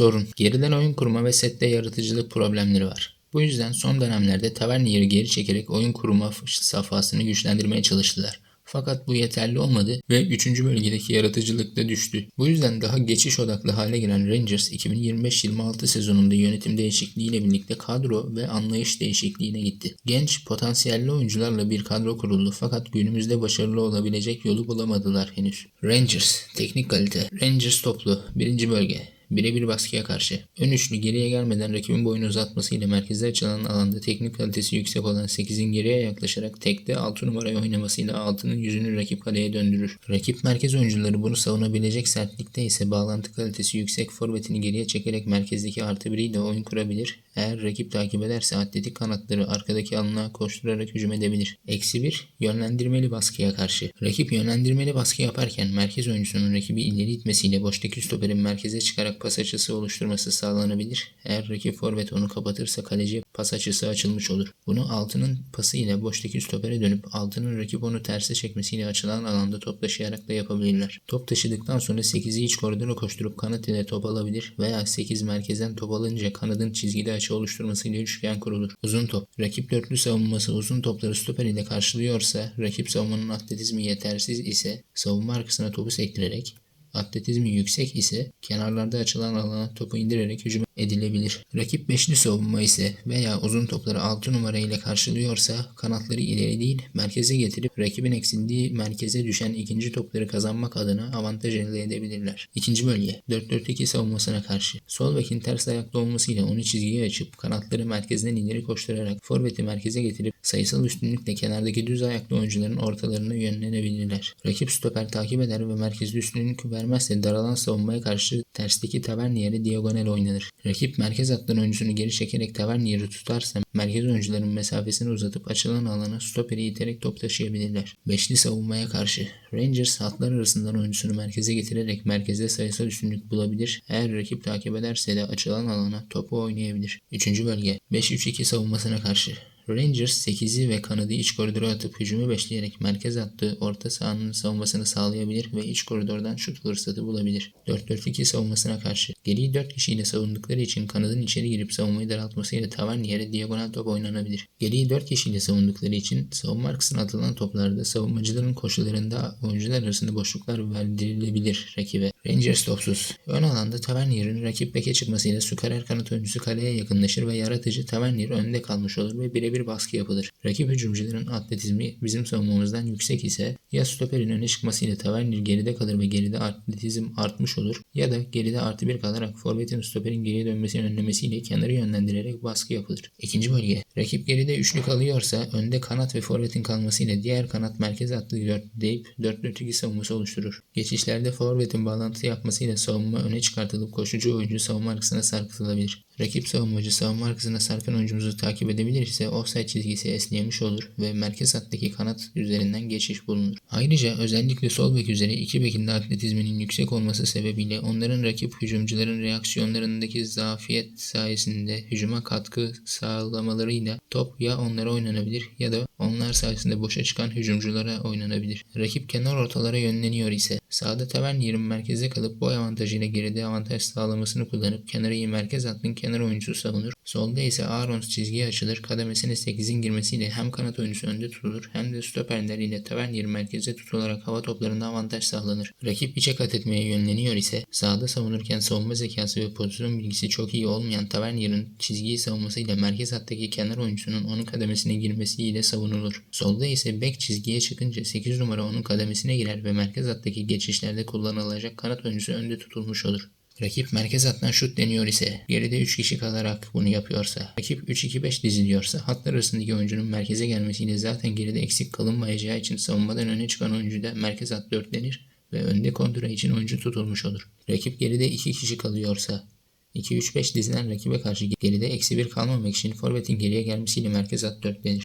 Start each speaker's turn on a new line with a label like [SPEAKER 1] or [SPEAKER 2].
[SPEAKER 1] Sorun. Geriden oyun kurma ve sette yaratıcılık problemleri var. Bu yüzden son dönemlerde Tavernier'i geri çekerek oyun kurma safhasını güçlendirmeye çalıştılar. Fakat bu yeterli olmadı ve 3. bölgedeki yaratıcılık da düştü. Bu yüzden daha geçiş odaklı hale gelen Rangers 2025-26 sezonunda yönetim değişikliğiyle birlikte kadro ve anlayış değişikliğine gitti. Genç, potansiyelli oyuncularla bir kadro kuruldu fakat günümüzde başarılı olabilecek yolu bulamadılar henüz. Rangers, teknik kalite. Rangers toplu, 1. bölge. Birebir baskıya karşı. Ön üçlü geriye gelmeden rakibin boyunu uzatmasıyla merkezde açılan alanda teknik kalitesi yüksek olan 8'in geriye yaklaşarak tekte 6 numarayı oynamasıyla 6'nın yüzünü rakip kaleye döndürür. Rakip merkez oyuncuları bunu savunabilecek sertlikte ise bağlantı kalitesi yüksek forvetini geriye çekerek merkezdeki artı biriyle oyun kurabilir. Eğer rakip takip ederse atletik kanatları arkadaki alana koşturarak hücum edebilir. Eksi 1. Yönlendirmeli baskıya karşı. Rakip yönlendirmeli baskı yaparken merkez oyuncusunun rakibi ileri itmesiyle boştaki stoperin merkeze çıkarak pas açısı oluşturması sağlanabilir. Eğer rakip forvet onu kapatırsa kaleci pas açısı açılmış olur. Bunu altının pası ile boştaki stopere dönüp altının rakip onu terse çekmesiyle açılan alanda top taşıyarak da yapabilirler. Top taşıdıktan sonra 8'i iç koridora koşturup kanat ile top alabilir veya 8 merkezden top alınca kanadın çizgide açı oluşturmasıyla üçgen kurulur. Uzun top. Rakip dörtlü savunması uzun topları stoper ile karşılıyorsa rakip savunmanın atletizmi yetersiz ise savunma arkasına topu sektirerek atletizmi yüksek ise kenarlarda açılan alana topu indirerek hücum edilebilir. Rakip beşli savunma ise veya uzun topları 6 numara ile karşılıyorsa kanatları ileri değil merkeze getirip rakibin eksildiği merkeze düşen ikinci topları kazanmak adına avantaj elde edebilirler. İkinci bölge 4-4-2 savunmasına karşı. Sol bekin ters ayaklı olmasıyla onu çizgiye açıp kanatları merkezden ileri koşturarak forveti merkeze getirip sayısal üstünlükle kenardaki düz ayaklı oyuncuların ortalarına yönlenebilirler. Rakip stoper takip eder ve merkezde üstünlük vermezse daralan savunmaya karşı tersteki Tavernier'e diagonal oynanır. Rakip merkez hattının oyuncusunu geri çekerek Tavernier'i tutarsa merkez oyuncuların mesafesini uzatıp açılan alana stoperi iterek top taşıyabilirler. Beşli savunmaya karşı Rangers hatlar arasından oyuncusunu merkeze getirerek merkezde sayısal üstünlük bulabilir. Eğer rakip takip ederse de açılan alana topu oynayabilir. Üçüncü bölge 5-3-2 savunmasına karşı Rangers 8'i ve kanadı iç koridora atıp hücumu beşleyerek merkez attığı orta sahanın savunmasını sağlayabilir ve iç koridordan şut fırsatı bulabilir. 4-4-2 savunmasına karşı. Geriyi 4 kişiyle savundukları için kanadın içeri girip savunmayı daraltmasıyla Tavernier'e diagonal top oynanabilir. Geriyi 4 kişiyle savundukları için savunma arkasına atılan toplarda savunmacıların koşularında oyuncular arasında boşluklar verdirilebilir rakibe. Rangers topsuz. Ön alanda Tavernier'in rakip beke çıkmasıyla Sukarer kanat oyuncusu kaleye yakınlaşır ve yaratıcı Tavernier önde kalmış olur ve birebir baskı yapılır. Rakip hücumcuların atletizmi bizim savunmamızdan yüksek ise ya stoperin öne çıkmasıyla Tavernier geride kalır ve geride atletizm artmış olur ya da geride artı bir kalarak forvetin stoperin geriye dönmesini önlemesiyle kenarı yönlendirerek baskı yapılır. İkinci bölge. Rakip geride üçlü kalıyorsa önde kanat ve forvetin kalmasıyla diğer kanat merkez attığı 4 deyip 4-4-2 savunması oluşturur. Geçişlerde forvetin bağlantı yapmasıyla savunma öne çıkartılıp koşucu oyuncu savunma arkasına sarkıtılabilir. Rakip savunmacı savunma arkasına sarkan oyuncumuzu takip edebilir ise offside çizgisi esnemiş olur ve merkez hattaki kanat üzerinden geçiş bulunur. Ayrıca özellikle sol bek üzeri iki bekin de atletizminin yüksek olması sebebiyle onların rakip hücumcuların reaksiyonlarındaki zafiyet sayesinde hücuma katkı sağlamalarıyla top ya onlara oynanabilir ya da onlar sayesinde boşa çıkan hücumculara oynanabilir. Rakip kenar ortalara yönleniyor ise sağda Tavernier'in merkezde kalıp boy avantajıyla geride avantaj sağlamasını kullanıp kenarı merkez hattın kenar oyuncusu savunur. Solda ise Arons çizgiye açılır. Kademesine 8'in girmesiyle hem kanat oyuncusu önde tutulur hem de stoperler ile Tavernier merkezde tutularak hava toplarında avantaj sağlanır. Rakip içe kat etmeye yönleniyor ise sağda savunurken savunma zekası ve pozisyon bilgisi çok iyi olmayan Tavernier'in çizgiyi savunmasıyla merkez hattaki kenar oyuncusunun onun kademesine girmesiyle savunulur. Solda ise bek çizgiye çıkınca 8 numara onun kademesine girer ve merkez hattaki geçişlerde kullanılacak kanat oyuncusu önde tutulmuş olur. Rakip merkez hattan şut deniyor ise, geride 3 kişi kalarak bunu yapıyorsa, rakip 3-2-5 diziliyorsa, hatlar arasındaki oyuncunun merkeze gelmesiyle zaten geride eksik kalınmayacağı için savunmadan öne çıkan oyuncu da merkez hat 4 denir ve önde kontra için oyuncu tutulmuş olur. Rakip geride 2 kişi kalıyorsa, 2-3-5 dizilen rakibe karşı geride eksi 1 kalmamak için forvetin geriye gelmesiyle merkez hat 4 denir.